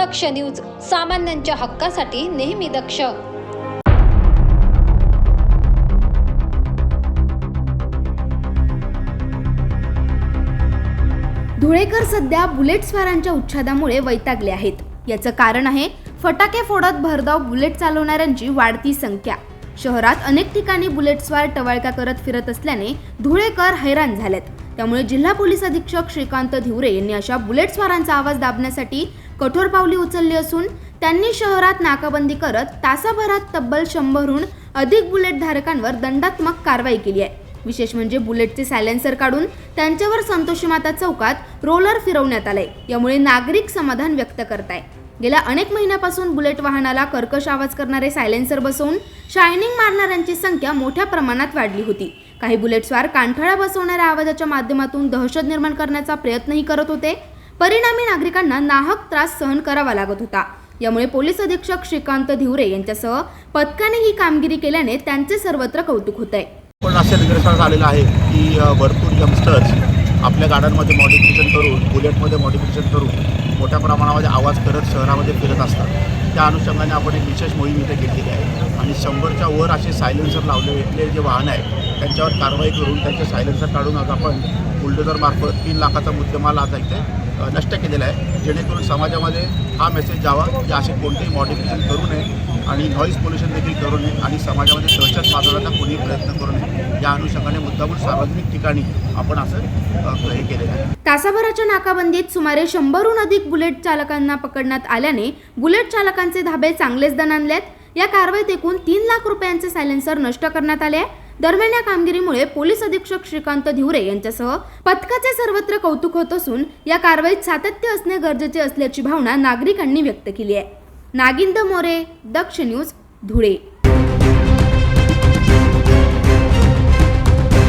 दक्ष news सामान्यांच्या हक्कासाठी नेहमी दक्ष. धुळेकर सध्या बुलेट स्वारांच्या उच्छादामुळे वैतागले आहेत. याचं कारण आहे फटाके फोडत भरधाव बुलेट चालवणाऱ्यांची वाढती संख्या. शहरात अनेक ठिकाणी बुलेट स्वार टवाळका करत फिरत असल्याने धुळेकर हैराण झालेत. त्यामुळे जिल्हा पोलीस अधीक्षक श्रीकांत धिवरे यांनी अशा बुलेट स्वारांचा आवाज दाबण्यासाठी कठोर पावले उचलली असून त्यांनी शहरात नाकाबंदी करत तासाभरात तब्बल शंभरहून अधिक बुलेट धारकांवर दंडात्मक कारवाई केली आहे. विशेष म्हणजे बुलेटचे सायलेन्सर काढून त्यांच्यावर संतोषीमाता चौकात रोलर फिरवण्यात आलंय. यामुळे नागरिक समाधान व्यक्त करताय गेल्या अनेक महिन्यापासून बुलेट वाहनाला कर्कश आवाज करणारे सायलेन्सर बसवून शायनिंग मारणाऱ्यांची संख्या मोठ्या प्रमाणात वाढली होती. काही बुलेटस्वार कांठळा बसवणाऱ्या आवाजाच्या माध्यमातून दहशत निर्माण करण्याचा प्रयत्नही करत होते. परिणामी नागरिकांना नाहक त्रास सहन करावा लागत होता. यामुळे पोलीस अधीक्षक श्रीकांत धिवरे यांच्यासह पथकाने ही कामगिरी केल्याने त्यांचे सर्वत्र कौतुक होत आहे पण असे निदर्शनास आलेलं आहे की भरपूर यंगस्टर्स आपल्या गाड्यांमध्ये मॉडिफिकेशन करून बुलेटमध्ये मॉडिफिकेशन करून मोठ्या प्रमाणामध्ये आवाज करत शहरामध्ये फिरत असतात. त्या अनुषंगाने आपण एक विशेष मोहीम इथे घेतलेली आहे. आणि शंभरच्या वर असे सायलेन्सर लावलेले जे वाहन आहे त्यांच्यावर कारवाई करून त्यांचे सायलेन्सर काढून आज आपण बुलडोझरमार्फत तीन लाखाचा मुद्देमाल आज इथे आहे नष्ट केलेला आहे. जेणेकरून समाजामध्ये हा मेसेज जावा की असे कोणतेही मॉडिफिकेशन करू नये आणि नॉईज पोल्युशन देखील करू नये आणि समाजामध्ये दहशत माजवण्याचा कोणीही प्रयत्न करू नये. या अनुषंगाने मुद्दामून सार्वजनिक ठिकाणी आपण असं हे केलेलं आहे. तासाभराच्या नाकाबंदीत सुमारे शंभरहून अधिक बुलेट चालकांना पकडण्यात आल्याने बुलेट चालकांचे धाबे चांगलेच दणाणलेत. या कारवाईत एकूण तीन लाख रुपयांचे सायलेन्सर नष्ट करण्यात आले आहे. दरम्यान या कामगिरीमुळे पोलीस अधीक्षक श्रीकांत धिवरे यांच्यासह पथकाचे सर्वत्र कौतुक होत असून या कारवाईत सातत्य असणे गरजेचे असल्याची भावना नागरिकांनी व्यक्त केली आहे. नागिंद मोरे दक्ष न्यूज धुळे.